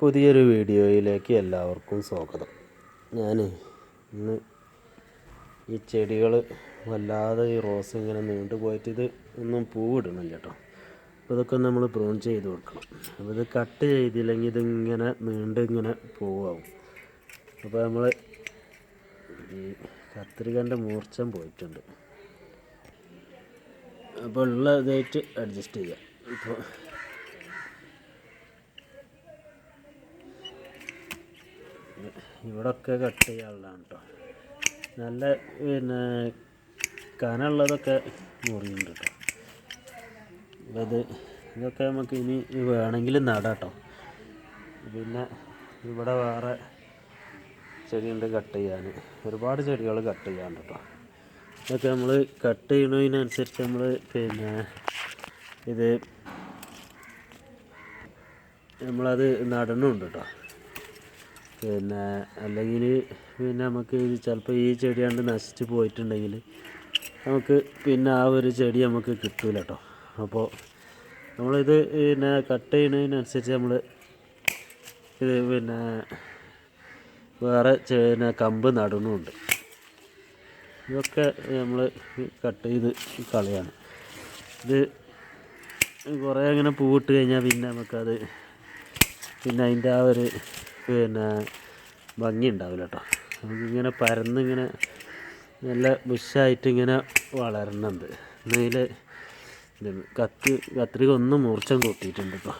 പുതിയൊരു വീഡിയോയിലേക്ക് എല്ലാവർക്കും സ്വാഗതം. ഞാൻ ഇന്ന് ഈ ചെടികൾ വല്ലാതെ ഈ റോസ് ഇങ്ങനെ നീണ്ടു പോയിട്ട് ഇത് ഒന്നും പൂവിടണില്ല കേട്ടോ അപ്പോൾ ഇതൊക്കെ നമ്മൾ പ്രൂൺ ചെയ്ത് കൊടുക്കണം. അപ്പോൾ ഇത് കട്ട് ചെയ്തില്ലെങ്കിൽ ഇതിങ്ങനെ നീണ്ട് ഇങ്ങനെ പൂവാകും അപ്പോൾ നമ്മൾ ഈ കത്രികന്റെ മൂർച്ചം പോയിട്ടുണ്ട്. അപ്പോൾ ഉള്ള ഇതായിട്ട് അഡ്ജസ്റ്റ് ചെയ്യാം. ഇപ്പോൾ ഇവിടൊക്കെ കട്ട് ചെയ്യാനുള്ളതാണ് കേട്ടോ നല്ല പിന്നെ കനമുള്ളതൊക്കെ മുറിയുണ്ട് കേട്ടോ ഇത് ഇതൊക്കെ നമുക്ക് ഇനി വേണമെങ്കിൽ നടാം കേട്ടോ പിന്നെ ഇവിടെ വേറെ ചെടിയുണ്ട് കട്ട് ചെയ്യാൻ. ഒരുപാട് ചെടികൾ കട്ട് ചെയ്യാനുണ്ട് കേട്ടോ ഇതൊക്കെ നമ്മൾ കട്ട് ചെയ്യണതിനനുസരിച്ച് നമ്മൾ പിന്നെ ഇത് നമ്മളത് നടണുണ്ട് കേട്ടോ പിന്നെ അല്ലെങ്കിൽ പിന്നെ നമുക്ക് ചിലപ്പോൾ ഈ ചെടി കണ്ട് നശിച്ച് പോയിട്ടുണ്ടെങ്കിൽ നമുക്ക് പിന്നെ ആ ഒരു ചെടി നമുക്ക് കിട്ടില്ല കേട്ടോ അപ്പോൾ നമ്മളിത് പിന്നെ കട്ട് ചെയ്യുന്നതിനനുസരിച്ച് നമ്മൾ ഇത് പിന്നെ വേറെ പിന്നെ കമ്പ് നടണുണ്ട് ഇതൊക്കെ നമ്മൾ കട്ട് ചെയ്ത് കളയാണ്. ഇത് കുറേ അങ്ങനെ പൂവിട്ട് കഴിഞ്ഞാൽ പിന്നെ നമുക്കത് പിന്നെ അതിന്റെ ആ ഒരു പിന്നെ ഭംഗി ഉണ്ടാവില്ല കേട്ടോ നമുക്കിങ്ങനെ പരന്നിങ്ങനെ നല്ല ബുഷായിട്ട് ഇങ്ങനെ വളരണുണ്ട് എന്നതിൽ കത്തി കത്രിക ഒന്നും മൂർച്ചം കൂട്ടിയിട്ടുണ്ട് ഇപ്പോൾ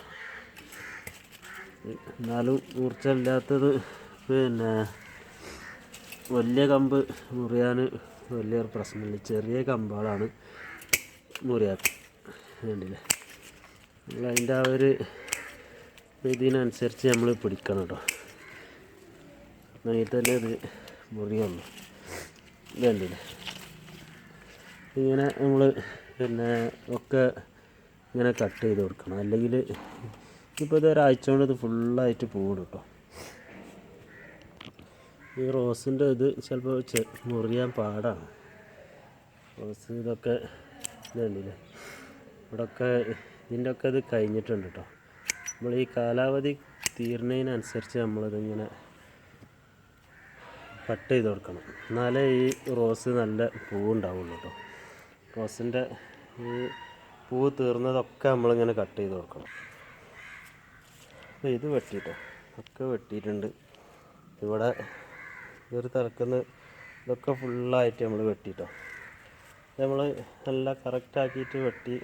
എന്നാലും മൂർച്ച ഇല്ലാത്തത് പിന്നെ വലിയ കമ്പ് മുറിയാൻ വലിയൊരു പ്രശ്നമില്ല. ചെറിയ കമ്പുകളാണ് മുറിയാത്ത വേണ്ടില്ലേ നമ്മൾ അതിന്റെ ആ ഒരു ഇതിനനുസരിച്ച് നമ്മൾ പിടിക്കണം കേട്ടോ എന്നിട്ട് തന്നെ ഇത് വന്നു. വേണ്ടില്ലേ ഇങ്ങനെ നമ്മൾ പിന്നെ ഒക്കെ ഇങ്ങനെ കട്ട് ചെയ്ത് കൊടുക്കണം. അല്ലെങ്കിൽ ഇപ്പോൾ ഇത് ഒരാഴ്ച കൊണ്ട് ഇത് ഫുള്ളായിട്ട് പൂവിടും കേട്ടോ ഈ റോസിന്റെ ഇത് ചിലപ്പോൾ മുറിയാൻ പാടാണ്. റോസ് ഇതൊക്കെ ഇതുണ്ടല്ലേ ഇവിടെയൊക്കെ ഇതിന്റെ ഒക്കെ ഇത് കഴിഞ്ഞിട്ടുണ്ട് കേട്ടോ നമ്മൾ ഈ കാലാവധി തീർന്നതിനനുസരിച്ച് നമ്മളിതിങ്ങനെ കട്ട് ചെയ്ത് കൊടുക്കണം എന്നാലേ ഈ റോസ് നല്ല പൂ ഉണ്ടാവുള്ളൂ കേട്ടോ റോസിന്റെ ഈ പൂ തീർന്നതൊക്കെ നമ്മളിങ്ങനെ കട്ട് ചെയ്ത് കൊടുക്കണം അപ്പോൾ ഇത് വെട്ടിട്ടോ. ഒക്കെ വെട്ടിയിട്ടുണ്ട്. ഇവിടെ ഇതൊരു തിളക്കുന്ന ഇതൊക്കെ ഫുള്ളായിട്ട് നമ്മൾ വെട്ടിട്ടോ. നമ്മൾ നല്ല കറക്റ്റാക്കിയിട്ട് വെട്ടി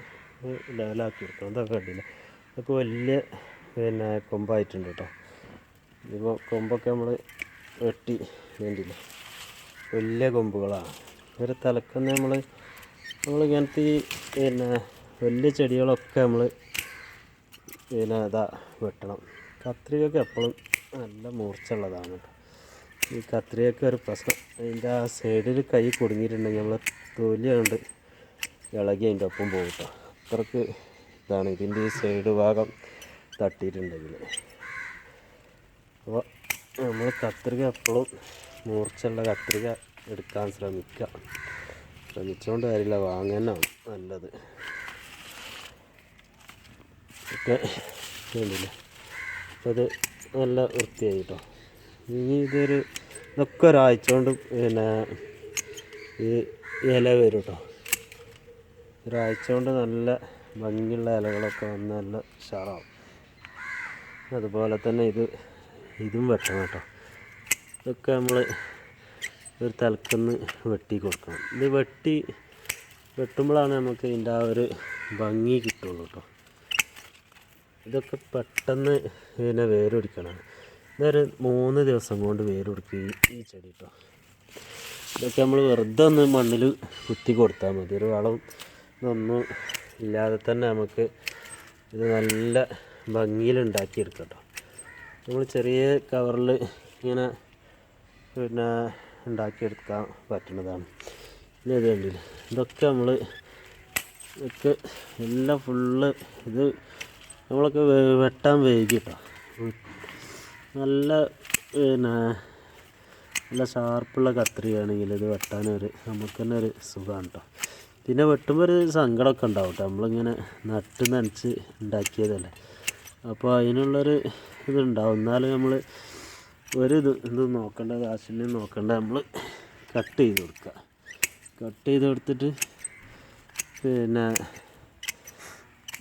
ലെവലാക്കി എടുക്കണം ഇതൊക്കെ കണ്ടില്ല? ഇതൊക്കെ വലിയ പിന്നെ കൊമ്പായിട്ടുണ്ട് കേട്ടോ ഇതിപ്പോൾ കൊമ്പൊക്കെ നമ്മൾ വെട്ടി വേണ്ടില്ല വലിയ കൊമ്പുകളാണ്. ഒരു തലക്കുന്ന നമ്മൾ നമ്മൾ ഇങ്ങനത്തെ ഈ പിന്നെ വലിയ ചെടികളൊക്കെ നമ്മൾ പിന്നെ ഇതാ വെട്ടണം. കത്രികയൊക്കെ എപ്പോഴും നല്ല മൂർച്ചയുള്ളതാണ്. ഉള്ളതാണ് ഈ കത്രികയൊക്കെ ഒരു പ്രശ്നം. അതിന്റെ ആ സൈഡിൽ കൈ കുടുങ്ങിയിട്ടുണ്ടെങ്കിൽ നമ്മൾ തൊലി കൊണ്ട് ഇളകി അതിന്റെ ഒപ്പം പോകും അത്രയ്ക്ക് ഇതാണ് ഇതിന്റെ ഈ സൈഡ് ഭാഗം തട്ടിയിട്ടുണ്ടെങ്കിൽ അപ്പോൾ നമ്മൾ കത്രിക എപ്പോഴും മൂർച്ചയുള്ള കത്രിക എടുക്കാൻ ശ്രമിക്കുക ശ്രമിച്ചുകൊണ്ട് കാര്യമില്ല വാങ്ങാനാണ് നല്ലത്. ഒക്കെ വേണ്ടില്ല ഇത് നല്ല വൃത്തിയായി കേട്ടോ ഇനി ഇതൊരു ഇതൊക്കെ ഒരാഴ്ച കൊണ്ട് പിന്നെ ഈ ഇല വരും കേട്ടോ ഒരാഴ്ച കൊണ്ട് നല്ല ഭംഗിയുള്ള ഇലകളൊക്കെ വന്ന് നല്ല ഉഷാറാവും. അതുപോലെ തന്നെ ഇത് ഇതും വെട്ടണം കേട്ടോ ഇതൊക്കെ നമ്മൾ ഒരു തലക്കുന്ന് വെട്ടി കൊടുക്കണം. ഇത് വെട്ടി വെട്ടുമ്പോഴാണ് നമുക്ക് ഇതിന്റെ ആ ഒരു ഭംഗി കിട്ടുള്ളൂ കേട്ടോ. ഇതൊക്കെ പെട്ടെന്ന് ഇതിനെ വേരൊടിക്കണം. ഇതൊരു മൂന്ന് ദിവസം കൊണ്ട് വേരൊടുക്കുക ഈ ചെടി കേട്ടോ. ഇതൊക്കെ നമ്മൾ വെറുതെ ഒന്ന് മണ്ണിൽ കുത്തി കൊടുത്താൽ മതി. ഒരു വളം ഇതൊന്നും ഇല്ലാതെ തന്നെ നമുക്ക് ഇത് നല്ല ഭംഗിയിൽ ഉണ്ടാക്കിയെടുക്കാം കേട്ടോ. നമ്മൾ ചെറിയ കവറിൽ ഇങ്ങനെ പിന്നെ ഉണ്ടാക്കിയെടുക്കാൻ പറ്റുന്നതാണ്. ഇനി ഇത് കണ്ടില്ലേ? ഇതൊക്കെ നമ്മൾ ഇതൊക്കെ എല്ലാം ഫുള്ള് ഇത് നമ്മളൊക്കെ വെട്ടാൻ വേഗിട്ടോ നല്ല പിന്നെ നല്ല ഷാർപ്പുള്ള കത്രിയാണെങ്കിൽ ഇത് വെട്ടാനൊരു നമുക്ക് തന്നെ ഒരു സുഖമാണ് കേട്ടോ പിന്നെ വെട്ടുമ്പോൾ ഒരു സങ്കടമൊക്കെ ഉണ്ടാവും കേട്ടോ നമ്മളിങ്ങനെ നട്ട് നനച്ച് ഉണ്ടാക്കിയതല്ലേ. അപ്പോൾ അതിനുള്ളൊരു ഇതുണ്ടാവും. എന്നാലും നമ്മൾ ഒരു ഇത് ഇത് നോക്കേണ്ട കാശിനെ നോക്കേണ്ട. നമ്മൾ കട്ട് ചെയ്ത് കൊടുക്കുക കട്ട് ചെയ്ത് കൊടുത്തിട്ട് പിന്നെ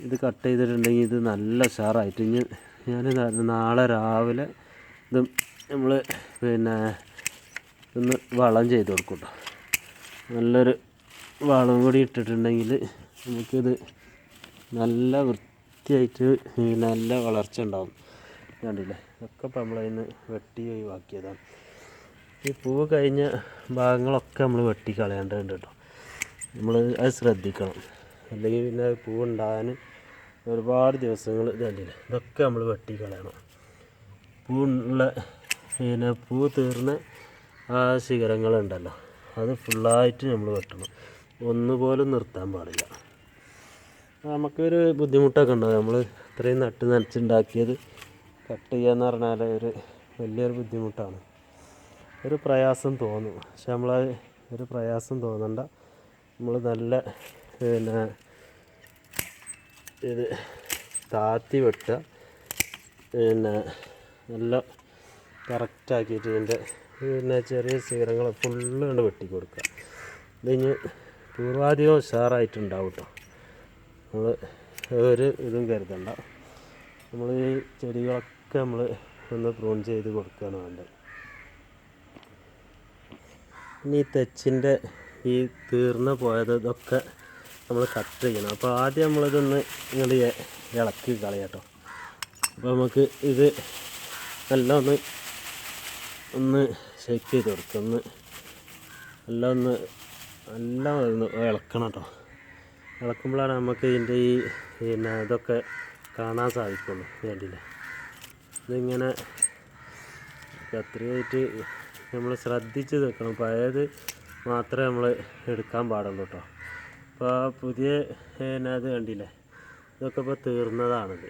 ഇത് കട്ട് ചെയ്തിട്ടുണ്ടെങ്കിൽ ഇത് നല്ല ഉഷാറായിട്ട് ഇനി ഞാൻ നാളെ രാവിലെ ഇത് നമ്മൾ പിന്നെ ഒന്ന് വളം ചെയ്ത് കൊടുക്കും നല്ലൊരു വളം കൂടി ഇട്ടിട്ടുണ്ടെങ്കിൽ നമുക്കിത് നല്ല വൃത്തിയായിട്ട് നല്ല വളർച്ച ഉണ്ടാവും. കണ്ടില്ലേ? ഒക്കെ ഇപ്പം നമ്മളതിന്ന് വെട്ടി ഒഴിവാക്കിയതാണ്. ഈ പൂവ് കഴിഞ്ഞ ഭാഗങ്ങളൊക്കെ നമ്മൾ വെട്ടി കളയേണ്ടതുണ്ട് കേട്ടോ. നമ്മൾ അത് ശ്രദ്ധിക്കണം. അല്ലെങ്കിൽ പിന്നെ പൂവ് ഉണ്ടാകാൻ ഒരുപാട് ദിവസങ്ങൾ ഇതല്ലേ ഇതൊക്കെ നമ്മൾ വെട്ടി കളയണം. പൂവുള്ള പിന്നെ പൂ തീർന്ന ആ ശിഖരങ്ങളുണ്ടല്ലോ അത് ഫുള്ളായിട്ട് നമ്മൾ വെട്ടണം. ഒന്നുപോലും നിർത്താൻ പാടില്ല. നമുക്കൊരു ബുദ്ധിമുട്ടൊക്കെ ഉണ്ടാവും. നമ്മൾ ഇത്രയും നട്ട് നനച്ചുണ്ടാക്കിയത് കട്ട് ചെയ്യാന്ന് പറഞ്ഞാൽ ഒരു വലിയൊരു ബുദ്ധിമുട്ടാണ്. ഒരു പ്രയാസം തോന്നും. പക്ഷെ നമ്മൾ ഒരു പ്രയാസം തോന്നണ്ട. നമ്മൾ നല്ല പിന്നെ ഇത് താത്തി വെട്ടുക. പിന്നെ നല്ല കറക്റ്റാക്കിയിട്ട് ഇതിന്റെ പിന്നെ ചെറിയ ശിഖരങ്ങൾ ഫുള്ള് കണ്ട് വെട്ടി കൊടുക്കുക ഇതിന് പൂർവാധികം ഉഷാറായിട്ടുണ്ടാവും കേട്ടോ നമ്മൾ ഒരു ഇതും കരുതണ്ട. നമ്മൾ ഈ ചെടികളൊക്കെ നമ്മൾ ഒന്ന് പ്രൂൺ ചെയ്ത് കൊടുക്കുകയാണ് വേണ്ടത്. ഇനി ഈ തെച്ചിന്റെ ഈ തീർന്ന് പോയത് ഇതൊക്കെ നമ്മൾ കട്ട് ചെയ്യണം. അപ്പോൾ ആദ്യം നമ്മളിതൊന്ന് ഇങ്ങോട്ട് ഇളക്കി കളയാട്ടോ അപ്പോൾ നമുക്ക് ഇത് നല്ല ഒന്ന് ഒന്ന് ഷേക്ക് ചെയ്ത് കൊടുക്കുക ഒന്ന് നല്ല ഒന്ന് നല്ല ഒന്ന് ഇളക്കണം കേട്ടോ. ഇളക്കുമ്പോഴാണ് നമുക്ക് ഇതിന്റെ ഈ പിന്നെ ഇതൊക്കെ കാണാൻ സാധിക്കുള്ളൂ വേണ്ടിയില്ല? ഇതിങ്ങനെ കത്രിയായിട്ട് നമ്മൾ ശ്രദ്ധിച്ച് നിൽക്കണം. പഴയത് മാത്രമേ നമ്മൾ എടുക്കാൻ പാടുള്ളൂ കേട്ടോ. അപ്പോൾ ആ പുതിയ അത് കണ്ടില്ലേ? ഇതൊക്കെ ഇപ്പോൾ തീർന്നതാണിത്.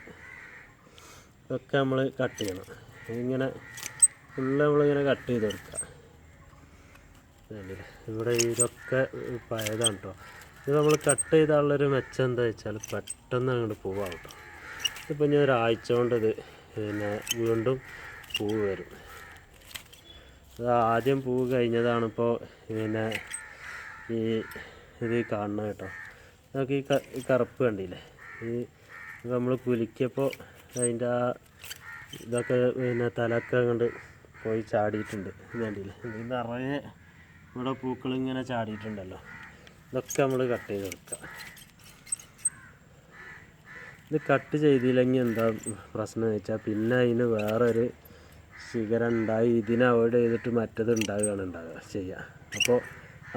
ഇതൊക്കെ നമ്മൾ കട്ട് ചെയ്യണം. ഇങ്ങനെ ഫുള്ള് നമ്മളിങ്ങനെ കട്ട് ചെയ്ത് കണ്ടില്ലേ? ഇവിടെ ഇതൊക്കെ പഴയതാണ് കേട്ടോ. ഇത് നമ്മൾ കട്ട് ചെയ്താലുള്ളൊരു മെച്ചം എന്താ വെച്ചാൽ പെട്ടെന്ന് അങ്ങോട്ട് പോവാം കേട്ടോ. ഇതിപ്പോൾ ഞാൻ ഒരാഴ്ച കൊണ്ട് ഇത് പിന്നെ വീണ്ടും പൂവ് വരും. അത് ആദ്യം പൂവ് കഴിഞ്ഞതാണിപ്പോൾ പിന്നെ ഈ ഇത് കാണുന്നത് കേട്ടോ. നമുക്ക് ഈ കറുപ്പ് കണ്ടില്ലേ? ഈ നമ്മൾ കുലിക്കപ്പോൾ അതിന്റെ ആ ഇതൊക്കെ പിന്നെ തലക്കെ കണ്ട് പോയി ചാടിയിട്ടുണ്ട്. കണ്ടില്ലേ? ഇത് നിറയെ ഇവിടെ പൂക്കൾ ഇങ്ങനെ ചാടിയിട്ടുണ്ടല്ലോ. ഇതൊക്കെ നമ്മൾ കട്ട് ചെയ്ത് കൊടുക്കുക ഇത് കട്ട് ചെയ്തില്ലെങ്കിൽ എന്താ പ്രശ്നം വെച്ചാൽ പിന്നെ അതിന് വേറൊരു ശിഖരം ഉണ്ടായി ഇതിനെ അവോയ്ഡ് ചെയ്തിട്ട് മറ്റത് ഉണ്ടാവുകയാണ് ഉണ്ടാവുക ചെയ്യുക അപ്പോൾ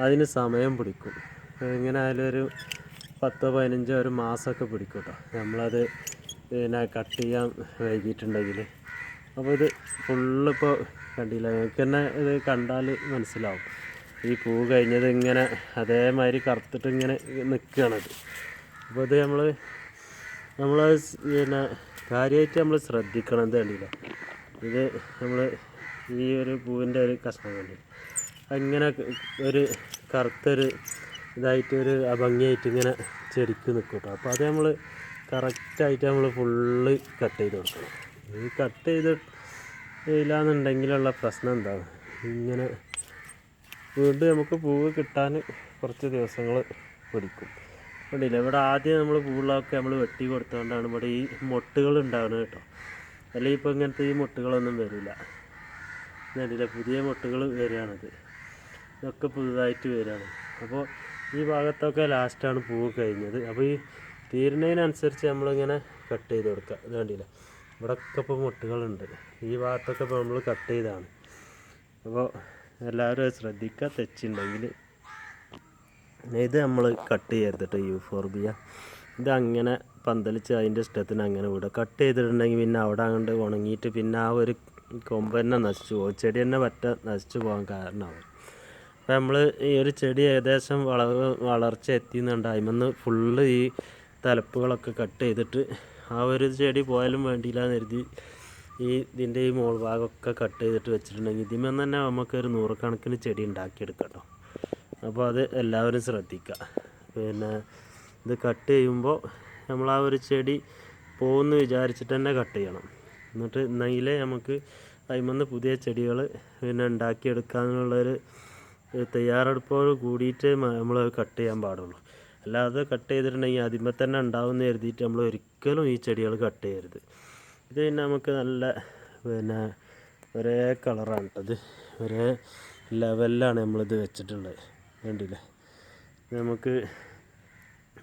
അതിന് സമയം പിടിക്കും. എങ്ങനെ ഒരു പത്തോ പതിനഞ്ചോ ഒരു മാസമൊക്കെ പിടിക്കും കേട്ടോ നമ്മളത് പിന്നെ കട്ട് ചെയ്യാൻ വൈകിട്ടുണ്ടെങ്കിൽ അപ്പോൾ ഇത് ഫുള്ളിപ്പോൾ കണ്ടില്ല? നിങ്ങൾക്ക് തന്നെ ഇത് കണ്ടാൽ മനസ്സിലാവും. ഈ പൂ കഴിഞ്ഞത് ഇങ്ങനെ അതേമാതിരി കറുത്തിട്ട് ഇങ്ങനെ നിൽക്കുകയാണത് അപ്പോൾ ഇത് നമ്മൾ നമ്മൾ പിന്നെ കാര്യമായിട്ട് നമ്മൾ ശ്രദ്ധിക്കണം ഇത് ഇത് നമ്മൾ ഈ ഒരു പൂവിന്റെ ഒരു കഷ്ണം കണ്ടില്ല അങ്ങനെ ഒരു കറുത്തൊരു ഇതായിട്ട് ഒരു അഭംഗിയായിട്ട് ഇങ്ങനെ ചെടിക്ക് നിൽക്കും കേട്ടോ അപ്പോൾ അത് നമ്മൾ കറക്റ്റായിട്ട് നമ്മൾ ഫുള്ള് കട്ട് ചെയ്ത് കൊടുക്കണം. ഈ കട്ട് ചെയ്ത് ഇല്ലാന്നുണ്ടെങ്കിലുള്ള പ്രശ്നം എന്താണ്? ഇങ്ങനെ വീണ്ടും നമുക്ക് പൂവ് കിട്ടാൻ കുറച്ച് ദിവസങ്ങൾ പിടിക്കും. കണ്ടില്ല. ഇവിടെ ആദ്യം നമ്മൾ പൂള്ളൊക്കെ നമ്മൾ വെട്ടി കൊടുത്തുകൊണ്ടാണ് ഇവിടെ ഈ മൊട്ടുകൾ ഉണ്ടാവുന്നത് കേട്ടോ. അല്ലെങ്കിൽ ഇപ്പോൾ ഇങ്ങനത്തെ ഈ മൊട്ടുകളൊന്നും വരില്ല. കണ്ടില്ല? പുതിയ മൊട്ടുകൾ വരികയാണത്. ഇതൊക്കെ പുതുതായിട്ട് വരികയാണ്. അപ്പോൾ ഈ ഭാഗത്തൊക്കെ ലാസ്റ്റാണ് പൂവ് കഴിഞ്ഞത്. അപ്പോൾ ഈ തീരുന്നതിനനുസരിച്ച് നമ്മളിങ്ങനെ കട്ട് ചെയ്ത് കൊടുക്കുക ഇത് കണ്ടില്ല? ഇവിടെയൊക്കെ ഇപ്പോൾ മൊട്ടുകളുണ്ട്. ഈ ഭാഗത്തൊക്കെ ഇപ്പോൾ നമ്മൾ കട്ട് ചെയ്താണ്. അപ്പോൾ എല്ലാവരും ശ്രദ്ധിക്കുക തെച്ചുണ്ടെങ്കിൽ ഇത് നമ്മൾ കട്ട് ചെയ്യരുത് കേട്ടോ യൂഫോർബിയ ഇത് അങ്ങനെ പന്തലിച്ച് അതിന്റെ ഇഷ്ടത്തിന് അങ്ങനെ വിടുക കട്ട് ചെയ്തിട്ടുണ്ടെങ്കിൽ പിന്നെ അവിടെ അങ്ങോട്ട് ഉണങ്ങിയിട്ട് പിന്നെ ആ ഒരു കൊമ്പ് തന്നെ നശിച്ചു പോകും. ചെടി തന്നെ പറ്റ നശിച്ചു പോകാൻ കാരണമാവും. അപ്പോൾ നമ്മൾ ഈ ഒരു ചെടി ഏകദേശം വളവ് വളർച്ച എത്തിയെന്നുണ്ട്. അതിമെന്ന് ഫുള്ള് ഈ തലപ്പുകളൊക്കെ കട്ട് ചെയ്തിട്ട് ആ ഒരു ചെടി പോയാലും വേണ്ടിയില്ല എന്ന് കരുതി ഈ ഇതിന്റെ ഈ മോൾ ഭാഗമൊക്കെ കട്ട് ചെയ്തിട്ട് വെച്ചിട്ടുണ്ടെങ്കിൽ ഇതിമെന്ന് തന്നെ നമുക്കൊരു നൂറുകണക്കിന് ചെടി ഉണ്ടാക്കിയെടുക്കാം കേട്ടോ. അപ്പോൾ അത് എല്ലാവരും ശ്രദ്ധിക്കുക പിന്നെ ഇത് കട്ട് ചെയ്യുമ്പോൾ നമ്മൾ ആ ഒരു ചെടി പോകുമെന്ന് വിചാരിച്ചിട്ട് തന്നെ കട്ട് ചെയ്യണം. എന്നിട്ട് എന്നെങ്കിലേ നമുക്ക് അതിമന്ന് പുതിയ ചെടികൾ പിന്നെ ഉണ്ടാക്കിയെടുക്കാനുള്ളൊരു തയ്യാറെടുപ്പോട് കൂടിയിട്ട് നമ്മൾ കട്ട് ചെയ്യാൻ പാടുള്ളൂ. അല്ലാതെ കട്ട് ചെയ്തിട്ടുണ്ടെങ്കിൽ അതിമ്മെ തന്നെ ഉണ്ടാവുമെന്ന് കരുതിയിട്ട് നമ്മൾ ഒരിക്കലും ഈ ചെടികൾ കട്ട് ചെയ്യരുത്. ഇത് പിന്നെ നമുക്ക് നല്ല പിന്നെ ഒരേ കളറാണ് കേട്ടത് ഒരേ ലെവലിലാണ് നമ്മളിത് വെച്ചിട്ടുള്ളത്. കണ്ടില്ലേ? നമുക്ക്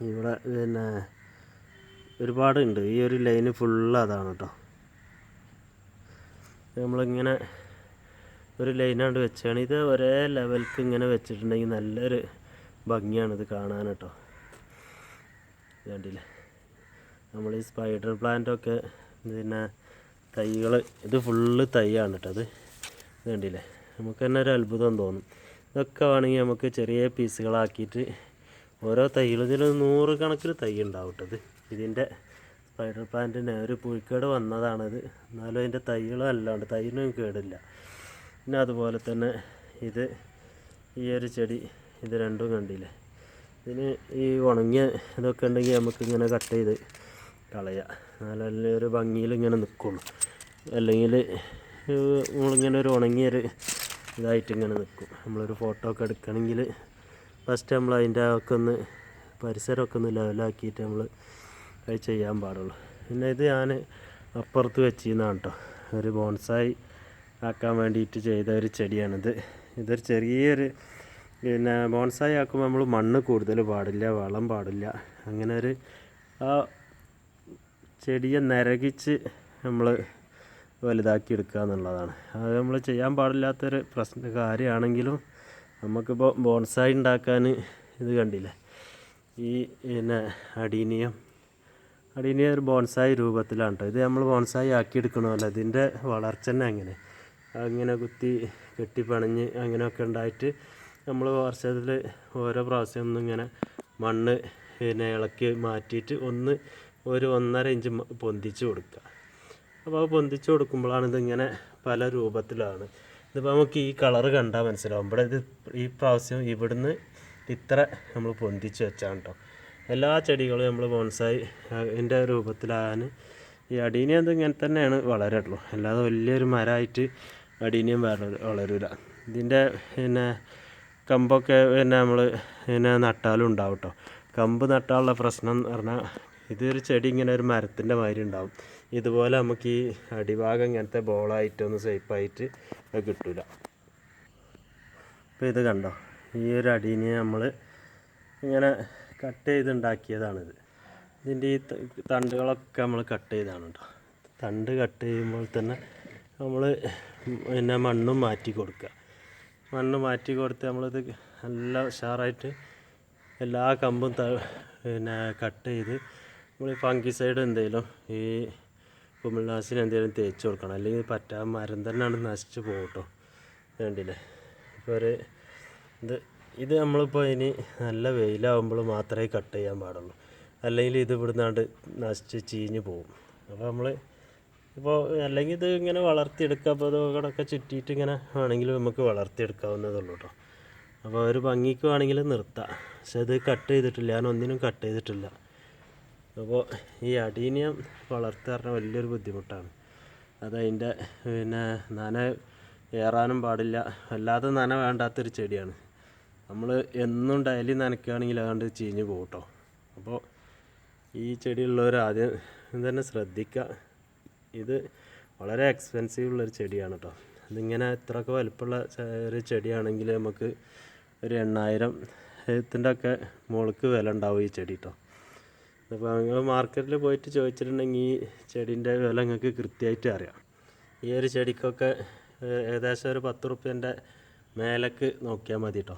ഇവിടെ പിന്നെ ഒരുപാടുണ്ട് ഈ ഒരു ലൈന് ഫുള്ള് അതാണ് കേട്ടോ നമ്മളിങ്ങനെ ഒരു ലൈനാണ്ട് വെച്ചാണ്. ഇത് ഒരേ ലെവൽക്ക് ഇങ്ങനെ വെച്ചിട്ടുണ്ടെങ്കിൽ നല്ലൊരു ഭംഗിയാണ് ഇത് കാണാൻ കേട്ടോ കണ്ടില്ലേ? നമ്മൾ ഈ സ്പൈഡർ പ്ലാന്റൊക്കെ പിന്നെ തൈകൾ ഇത് ഫുള്ള് തൈയാണ് കേട്ടോ അത്. കണ്ടില്ലേ? നമുക്ക് തന്നെ ഒരു അത്ഭുതം തോന്നും. ഇതൊക്കെ വേണമെങ്കിൽ നമുക്ക് ചെറിയ പീസുകളാക്കിയിട്ട് ഓരോ തൈകൾ. ഇതിൽ നൂറ് കണക്കിന് തൈ ഉണ്ടാവും കേട്ടത് ഇതിന്റെ സ്പൈഡർ പ്ലാന്റിന് ഒരു പുഴുക്കേട് വന്നതാണത്. എന്നാലും അതിന്റെ തൈകളും അല്ലാണ്ട് തൈനും കേടില്ല. പിന്നെ അതുപോലെ തന്നെ ഇത് ഈ ഒരു ചെടി ഇത് രണ്ടും കണ്ടില്ലേ? ഇതിന് ഈ ഉണങ്ങിയ ഇതൊക്കെ ഉണ്ടെങ്കിൽ നമുക്ക് ഇങ്ങനെ കട്ട് ചെയ്ത് കളയാം. എന്നാലല്ലേ ഒരു ഭംഗിയിൽ ഇങ്ങനെ നിൽക്കുള്ളൂ. അല്ലെങ്കിൽ നമ്മളിങ്ങനെ ഒരു ഉണങ്ങിയൊരു ഇതായിട്ട് ഇങ്ങനെ നിൽക്കും. നമ്മളൊരു ഫോട്ടോ ഒക്കെ എടുക്കണമെങ്കിൽ ഫസ്റ്റ് നമ്മൾ അതിന്റെ ഒക്കെ ഒന്ന് പരിസരമൊക്കെ ഒന്ന് ലെവലാക്കിയിട്ട് നമ്മൾ അത് ചെയ്യാൻ പാടുള്ളൂ. പിന്നെ ഇത് ഞാൻ അപ്പുറത്ത് വെച്ചിരുന്നതാണ് കേട്ടോ ഒരു ബോൺസായി ആക്കാൻ വേണ്ടിയിട്ട് ചെയ്ത ഒരു ചെടിയാണിത്. ഇതൊരു ചെറിയൊരു പിന്നെ ബോൺസായി ആക്കുമ്പോൾ നമ്മൾ മണ്ണ് കൂടുതൽ പാടില്ല വളം പാടില്ല. അങ്ങനെ ഒരു ആ ചെടിയെ നരകിച്ച് നമ്മൾ വലുതാക്കി എടുക്കുക എന്നുള്ളതാണ്. അത് നമ്മൾ ചെയ്യാൻ പാടില്ലാത്തൊരു പ്രശ്ന കാര്യമാണെങ്കിലും നമുക്കിപ്പോൾ ബോൺസായി ഉണ്ടാക്കാൻ ഇത് കണ്ടില്ലേ? ഈ പിന്നെ അടീനിയം. അടീനിയം ഒരു ബോൺസായി രൂപത്തിലാണ് കേട്ടോ ഇത് നമ്മൾ ബോൺസായി ആക്കി എടുക്കണമല്ലോ ഇതിന്റെ വളർച്ച തന്നെ അങ്ങനെ. അങ്ങനെ കുത്തി കെട്ടിപ്പണഞ്ഞ് അങ്ങനെയൊക്കെ ഉണ്ടായിട്ട് നമ്മൾ വർഷത്തിൽ ഓരോ പ്രാവശ്യം ഒന്നും ഇങ്ങനെ മണ്ണ് പിന്നെ ഇളക്കി മാറ്റിയിട്ട് ഒന്ന് ഒരു ഒന്നര ഇഞ്ച് പൊന്തിച്ച് കൊടുക്കുക. അപ്പോൾ അത് പൊന്തിച്ച് കൊടുക്കുമ്പോഴാണ് ഇതിങ്ങനെ പല രൂപത്തിലാണ്. ഇതിപ്പോൾ നമുക്ക് ഈ കളർ കണ്ടാൽ മനസ്സിലാവും. ഇവിടെ ഇത് ഈ പ്രാവശ്യം ഇവിടുന്ന് ഇത്ര നമ്മൾ പൊന്തിച്ച് വെച്ചാണ് കേട്ടോ എല്ലാ ചെടികളും നമ്മൾ ബോൺസായി അതിന്റെ രൂപത്തിലാകാൻ ഈ അടീനിയം ഇത് ഇങ്ങനെ തന്നെയാണ് വളരുള്ളൂ. അല്ലാതെ വലിയൊരു മരമായിട്ട് അടീനിയം വള വളരില്ല ഇതിന്റെ പിന്നെ കമ്പൊക്കെ പിന്നെ നമ്മൾ പിന്നെ നട്ടാലും ഉണ്ടാവും കേട്ടോ കമ്പ് നട്ടാലുള്ള പ്രശ്നം എന്ന് പറഞ്ഞാൽ ഇതൊരു ചെടി ഇങ്ങനെ ഒരു മരത്തിന്റെ മാതിരി ഉണ്ടാവും. ഇതുപോലെ നമുക്ക് ഈ അടിഭാഗം ഇങ്ങനത്തെ ബോളായിട്ടൊന്ന് സേഫായിട്ട് അത് കിട്ടില്ല അപ്പോൾ ഇത് കണ്ടോ? ഈ ഒരു അടീനെ നമ്മൾ ഇങ്ങനെ കട്ട് ചെയ്തുണ്ടാക്കിയതാണിത് ഇതിന്റെ ഈ തണ്ടുകളൊക്കെ നമ്മൾ കട്ട് ചെയ്താണ് കേട്ടോ തണ്ട് കട്ട് ചെയ്യുമ്പോൾ തന്നെ നമ്മൾ പിന്നെ മണ്ണും മാറ്റി കൊടുക്കുക. മണ്ണ് മാറ്റി കൊടുത്ത് നമ്മളിത് നല്ല ഉഷാറായിട്ട് എല്ലാ കമ്പും പിന്നെ കട്ട് ചെയ്ത് നമ്മൾ ഈ ഫംഗിസൈഡ് എന്തെങ്കിലും ഈ കുമിൾനാശിനി എന്തെങ്കിലും തേച്ച് കൊടുക്കണം. അല്ലെങ്കിൽ പറ്റാ മരം തന്നെയാണ് നശിച്ച് പോകും കേട്ടോ വേണ്ടില്ലേ ഇപ്പോൾ ഒരു ഇത് ഇത് നമ്മളിപ്പോൾ ഇനി നല്ല വെയിലാവുമ്പോൾ മാത്രമേ കട്ട് ചെയ്യാൻ പാടുള്ളൂ. അല്ലെങ്കിൽ ഇത് ഇവിടുന്നാണ്ട് നശിച്ച് ചീഞ്ഞ് പോകും. അപ്പോൾ നമ്മൾ ഇപ്പോൾ അല്ലെങ്കിൽ ഇത് ഇങ്ങനെ വളർത്തിയെടുക്കുക അപ്പോൾ ഇതോടൊക്കെ ചുറ്റിയിട്ട് ഇങ്ങനെ വേണമെങ്കിൽ നമുക്ക് വളർത്തിയെടുക്കാവുന്നതേ ഉള്ളൂ കേട്ടോ. അപ്പോൾ ഒരു ഭംഗിക്ക് വേണമെങ്കിൽ നിർത്താം. പക്ഷെ ഇത് കട്ട് ചെയ്തിട്ടില്ല. ഞാൻ ഒന്നിനും കട്ട് ചെയ്തിട്ടില്ല. അപ്പോൾ ഈ അടീനിയം വളർത്തുക പറഞ്ഞാൽ വലിയൊരു ബുദ്ധിമുട്ടാണ്. അത് അതിന്റെ പിന്നെ നന ഏറാനും പാടില്ല. അല്ലാതെ നന വേണ്ടാത്തൊരു ചെടിയാണ്. നമ്മൾ എന്നും ഡെയിലി നനയ്ക്കുകയാണെങ്കിൽ അതുകൊണ്ട് ചീഞ്ഞ് പോകും കേട്ടോ അപ്പോൾ ഈ ചെടിയുള്ളവർ ആദ്യം തന്നെ ശ്രദ്ധിക്കുക ഇത് വളരെ എക്സ്പെൻസീവ് ഉള്ളൊരു ചെടിയാണ് കേട്ടോ ഇതിങ്ങനെ ഇത്രയൊക്കെ വലിപ്പമുള്ള ഒരു ചെടിയാണെങ്കിൽ നമുക്ക് ഒരു എണ്ണായിരം ത്തിന്റെ ഒക്കെ മുകൾക്ക് വില ഉണ്ടാവും ഈ ചെടി കേട്ടോ അപ്പോൾ നിങ്ങൾ മാർക്കറ്റിൽ പോയിട്ട് ചോദിച്ചിട്ടുണ്ടെങ്കിൽ ഈ ചെടീന്റെ വില നിങ്ങൾക്ക് കൃത്യമായിട്ട് അറിയാം. ഈ ഒരു ചെടിക്കൊക്കെ ഏകദേശം ഒരു പത്ത് റുപ്യന്റെ മേലേക്ക് നോക്കിയാൽ മതി കേട്ടോ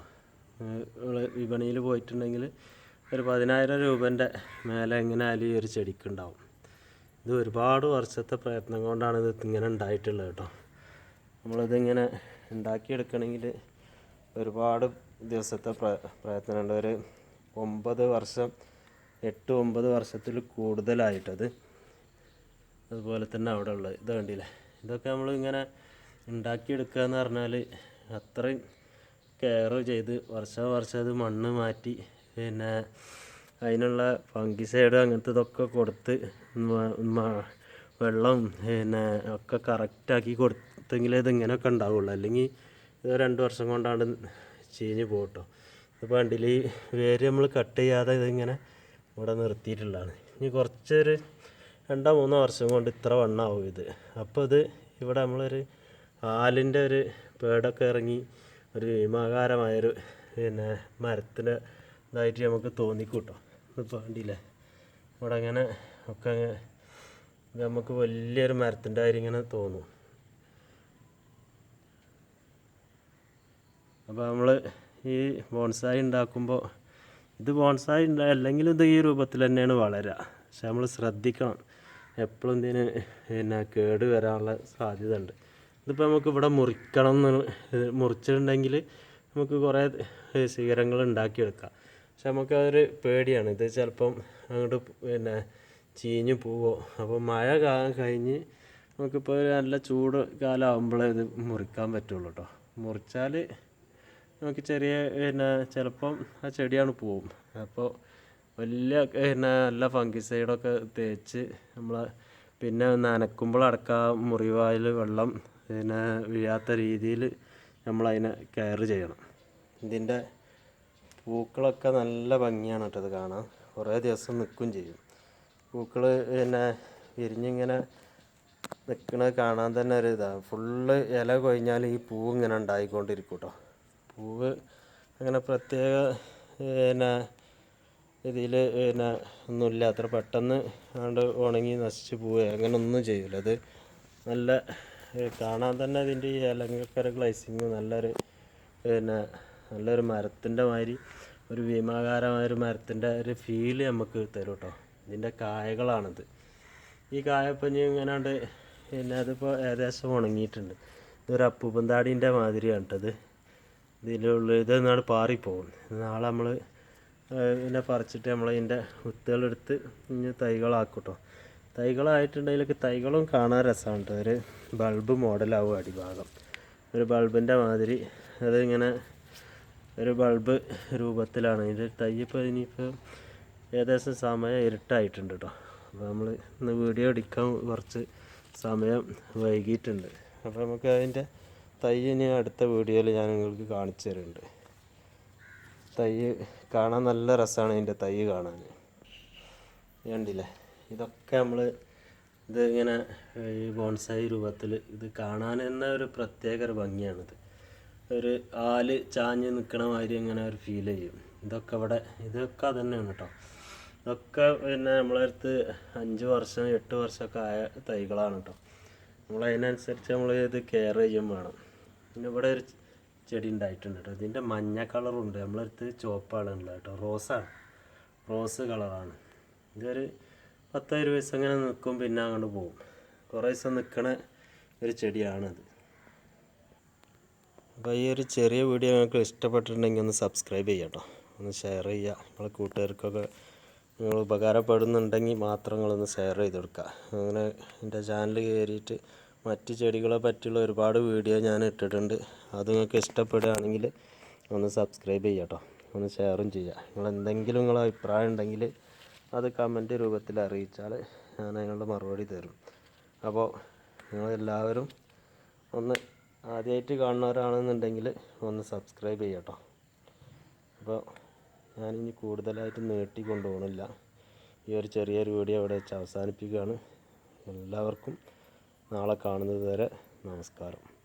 വിപണിയിൽ പോയിട്ടുണ്ടെങ്കിൽ ഒരു പതിനായിരം രൂപന്റെ മേലെ എങ്ങനെ ആയാലും ഈ ഒരു ചെടിക്കുണ്ടാവും. ഇത് ഒരുപാട് വർഷത്തെ പ്രയത്നം കൊണ്ടാണ് ഇത് ഇങ്ങനെ ഉണ്ടായിട്ടുള്ളത് കേട്ടോ. നമ്മളിതിങ്ങനെ ഉണ്ടാക്കിയെടുക്കണമെങ്കിൽ ഒരുപാട് ദിവസത്തെ പ്ര പ്രയത്നമുണ്ട്. ഒരു ഒമ്പത് വർഷം എട്ട് ഒമ്പത് വർഷത്തിൽ കൂടുതലായിട്ടത്. അതുപോലെ തന്നെ അവിടെ ഉള്ളത്. ഇത് കണ്ടില്ലേ? ഇതൊക്കെ നമ്മൾ ഇങ്ങനെ ഉണ്ടാക്കിയെടുക്കുക എന്ന് പറഞ്ഞാൽ അത്രയും കെയർ ചെയ്ത് വർഷം വർഷം അത് മണ്ണ് മാറ്റി പിന്നെ അതിനുള്ള ഫംഗിസൈഡ് അങ്ങനത്തെ ഇതൊക്കെ കൊടുത്ത് വെള്ളം പിന്നെ ഒക്കെ കറക്റ്റാക്കി കൊടുത്തെങ്കിലേ ഇത് ഇങ്ങനെയൊക്കെ ഉണ്ടാവുള്ളൂ. അല്ലെങ്കിൽ ഇത് രണ്ട് വർഷം കൊണ്ടാണ് ചീഞ്ഞ് പോകട്ടോ ഇപ്പോൾ വണ്ടിയിൽ വേര് നമ്മൾ കട്ട് ചെയ്യാതെ ഇതിങ്ങനെ ഇവിടെ നിർത്തിയിട്ടുള്ളതാണ്. ഇനി കുറച്ചൊരു രണ്ടോ മൂന്നോ വർഷം കൊണ്ട് ഇത്ര വണ്ണാവും ഇത്. അപ്പോൾ ഇത് ഇവിടെ നമ്മളൊരു ആലിന്റെ ഒരു പേടൊക്കെ ഇറങ്ങി ഒരു ഭീമാകാരമായൊരു പിന്നെ മരത്തിന്റെ ഇതായിട്ട് നമുക്ക് തോന്നിക്കൂട്ടോ. ഇപ്പോൾ കണ്ടില്ലേ ഇവിടെ അങ്ങനെ ഒക്കെ നമുക്ക് വലിയൊരു മരത്തിന്റെ കാര്യം ഇങ്ങനെ തോന്നും. അപ്പോൾ നമ്മൾ ഈ ബോൺസായി ഉണ്ടാക്കുമ്പോൾ ഇത് ബോൺസായി അല്ലെങ്കിലും ഇത് ഈ രൂപത്തിൽ തന്നെയാണ് വളരുക പക്ഷെ നമ്മൾ ശ്രദ്ധിക്കണം. എപ്പോഴും ഇതിന് പിന്നെ കേട് വരാനുള്ള സാധ്യത ഉണ്ട് ഇതിപ്പോൾ നമുക്ക് ഇവിടെ മുറിക്കണം എന്ന് മുറിച്ചിട്ടുണ്ടെങ്കിൽ നമുക്ക് കുറേ ശിഖരങ്ങൾ ഉണ്ടാക്കിയെടുക്കാം. പക്ഷെ നമുക്ക് അതൊരു പേടിയാണ്. ഇത് ചിലപ്പം അങ്ങോട്ട് പിന്നെ ചീഞ്ഞ് പോവോ. അപ്പോൾ മഴ കാ- കഴിഞ്ഞ് നമുക്കിപ്പോൾ ഒരു നല്ല ചൂട് കാലമാകുമ്പോഴേ ഇത് മുറിക്കാൻ പറ്റുള്ളൂ കേട്ടോ മുറിച്ചാൽ നമുക്ക് ചെറിയ പിന്നെ ചിലപ്പം ആ ചെടിയാണ് പോവും. അപ്പോൾ വലിയ പിന്നെ നല്ല ഫംഗിസൈഡൊക്കെ തേച്ച് നമ്മൾ പിന്നെ നനക്കുമ്പോഴടക്കം മുറിവായിൽ വെള്ളം പിന്നെ വീഴാത്ത രീതിയിൽ നമ്മളതിനെ കെയർ ചെയ്യണം. ഇതിന്റെ പൂക്കളൊക്കെ നല്ല ഭംഗിയാണ് കേട്ടോ ഇത് കാണാൻ. കുറേ ദിവസം നിൽക്കും ചെയ്യും. പൂക്കൾ പിന്നെ വിരിഞ്ഞിങ്ങനെ നിൽക്കുന്നത് കാണാൻ തന്നെ ഒരു ഇതാണ് ഫുള്ള് ഇല കൊഴിഞ്ഞാൽ ഈ പൂവ് ഇങ്ങനെ ഉണ്ടായിക്കൊണ്ടിരിക്കും കേട്ടോ. പൂവ് അങ്ങനെ പ്രത്യേക പിന്നെ ഇതിൽ പിന്നെ ഒന്നുമില്ല അത്ര പെട്ടെന്ന് ആണ്ട് ഉണങ്ങി നശിച്ച് പോവുക അങ്ങനെ ഒന്നും ചെയ്യില്ല അത് നല്ല കാണാൻ തന്നെ അതിന്റെ ഈ അലങ്കക്കര ഗ്ലൈസിങ് നല്ലൊരു പിന്നെ നല്ലൊരു മരത്തിന്റെ മാതിരി ഒരു ഭീമാകാരമായ ഒരു മരത്തിന്റെ ഒരു ഫീൽ നമുക്ക് തരും കേട്ടോ ഇതിന്റെ കായകളാണിത്. ഈ കായപ്പഞ്ഞ് ഇങ്ങനാണ്ട് പിന്നെ അതിപ്പോൾ ഏകദേശം ഉണങ്ങിയിട്ടുണ്ട്. ഇതൊരു അപ്പൂപ്പന്താടീന്റെ മാതിരിയാണ് കേട്ടത് ഇതിലുള്ള ഇതെന്നാണ് പാറിപ്പോകും നാളെ നമ്മൾ ഇതിനെ പറിച്ചിട്ട് നമ്മൾ ഇതിന്റെ വിത്തുകളെടുത്ത് ഇനി തൈകളാക്കും കേട്ടോ തൈകളായിട്ടുണ്ടെങ്കിലൊക്കെ തൈകളും കാണാൻ രസമാണ് കേട്ടോ ഒരു ബൾബ് മോഡലാവും അടിഭാഗം. ഒരു ബൾബിന്റെ മാതിരി അതിങ്ങനെ ഒരു ബൾബ് രൂപത്തിലാണ്. ഇതിന്റെ തൈ ഇപ്പോൾ ഇനിയിപ്പോൾ ഏകദേശം സമയം ഇരുട്ടായിട്ടുണ്ട് കേട്ടോ അപ്പോൾ നമ്മൾ ഇന്ന് വീഡിയോ എടുക്കാൻ കുറച്ച് സമയം വൈകിയിട്ടുണ്ട്. അപ്പോൾ നമുക്ക് അതിന്റെ തൈ ഇനി അടുത്ത വീഡിയോയിൽ ഞാൻ നിങ്ങൾക്ക് കാണിച്ചു തരുന്നുണ്ട്. തൈ കാണാൻ നല്ല രസമാണ് ഇതിന്റെ തൈ കാണാൻ. കണ്ടില്ലേ? ഇതൊക്കെ നമ്മൾ ഇത് ഇങ്ങനെ ഈ ബോൺസായി രൂപത്തിൽ ഇത് കാണാൻ തന്നെ ഒരു പ്രത്യേക ഒരു ഭംഗിയാണിത്. ഒരു ആൽ ചാഞ്ഞ് നിൽക്കണ മാതിരി ഇങ്ങനെ ഒരു ഫീൽ ചെയ്യും. ഇതൊക്കെ ഇവിടെ ഇതൊക്കെ അതന്നെയാണ് കേട്ടോ ഇതൊക്കെ പിന്നെ നമ്മളെ അടുത്ത് അഞ്ച് വർഷം എട്ട് വർഷമൊക്കെ ആയ തൈകളാണ് കേട്ടോ നമ്മളതിനനുസരിച്ച് നമ്മൾ ഇത് കെയർ ചെയ്യും വേണം. പിന്നെ ഇവിടെ ഒരു ചെടി ഉണ്ടായിട്ടുണ്ട് കേട്ടോ. ഇതിന്റെ മഞ്ഞ കളറുണ്ട് നമ്മളടുത്ത് ചുവപ്പാളുണ്ട് കേട്ടോ. റോസാണ് റോസ് കളറാണ് ഇതൊരു പത്തോ ഇരുപത് ദിവസം നിൽക്കും പിന്നെ അങ്ങോട്ട് പോകും. കുറേ ദിവസം നിൽക്കണ ഒരു ചെടിയാണിത്. അപ്പോൾ ഈ ഒരു ചെറിയ വീഡിയോ നിങ്ങൾക്ക് ഇഷ്ടപ്പെട്ടിട്ടുണ്ടെങ്കിൽ ഒന്ന് സബ്സ്ക്രൈബ് ചെയ്യാം കേട്ടോ. ഒന്ന് ഷെയർ ചെയ്യുക. നമ്മളെ കൂട്ടുകാർക്കൊക്കെ നിങ്ങൾ ഉപകാരപ്പെടുന്നുണ്ടെങ്കിൽ മാത്രം നിങ്ങളൊന്ന് ഷെയർ ചെയ്ത് കൊടുക്കുക. അങ്ങനെ എന്റെ ചാനൽ കയറിയിട്ട് മറ്റ് ചെടികളെ പറ്റിയുള്ള ഒരുപാട് വീഡിയോ ഞാൻ ഇട്ടിട്ടുണ്ട്. അത് നിങ്ങൾക്ക് ഇഷ്ടപ്പെടുകയാണെങ്കിൽ ഒന്ന് സബ്സ്ക്രൈബ് ചെയ്യുക കേട്ടോ ഒന്ന് ഷെയറും ചെയ്യുക. നിങ്ങൾ എന്തെങ്കിലും നിങ്ങളെ അഭിപ്രായം ഉണ്ടെങ്കിൽ അത് കമന്റ് രൂപത്തിൽ അറിയിച്ചാൽ ഞാൻ അതിനുള്ള മറുപടി തരും. അപ്പോൾ നിങ്ങളെല്ലാവരും ഒന്ന് ആദ്യമായിട്ട് കാണുന്നവരാണെന്നുണ്ടെങ്കിൽ ഒന്ന് സബ്സ്ക്രൈബ് ചെയ്യാം കേട്ടോ അപ്പോൾ ഞാനിനി കൂടുതലായിട്ട് നീട്ടി കൊണ്ടുപോകണില്ല ഈ ഒരു ചെറിയൊരു വീഡിയോ ഇവിടെ വെച്ച് അവസാനിപ്പിക്കുകയാണ്. എല്ലാവർക്കും നാളെ കാണുന്നത് വരെ നമസ്കാരം.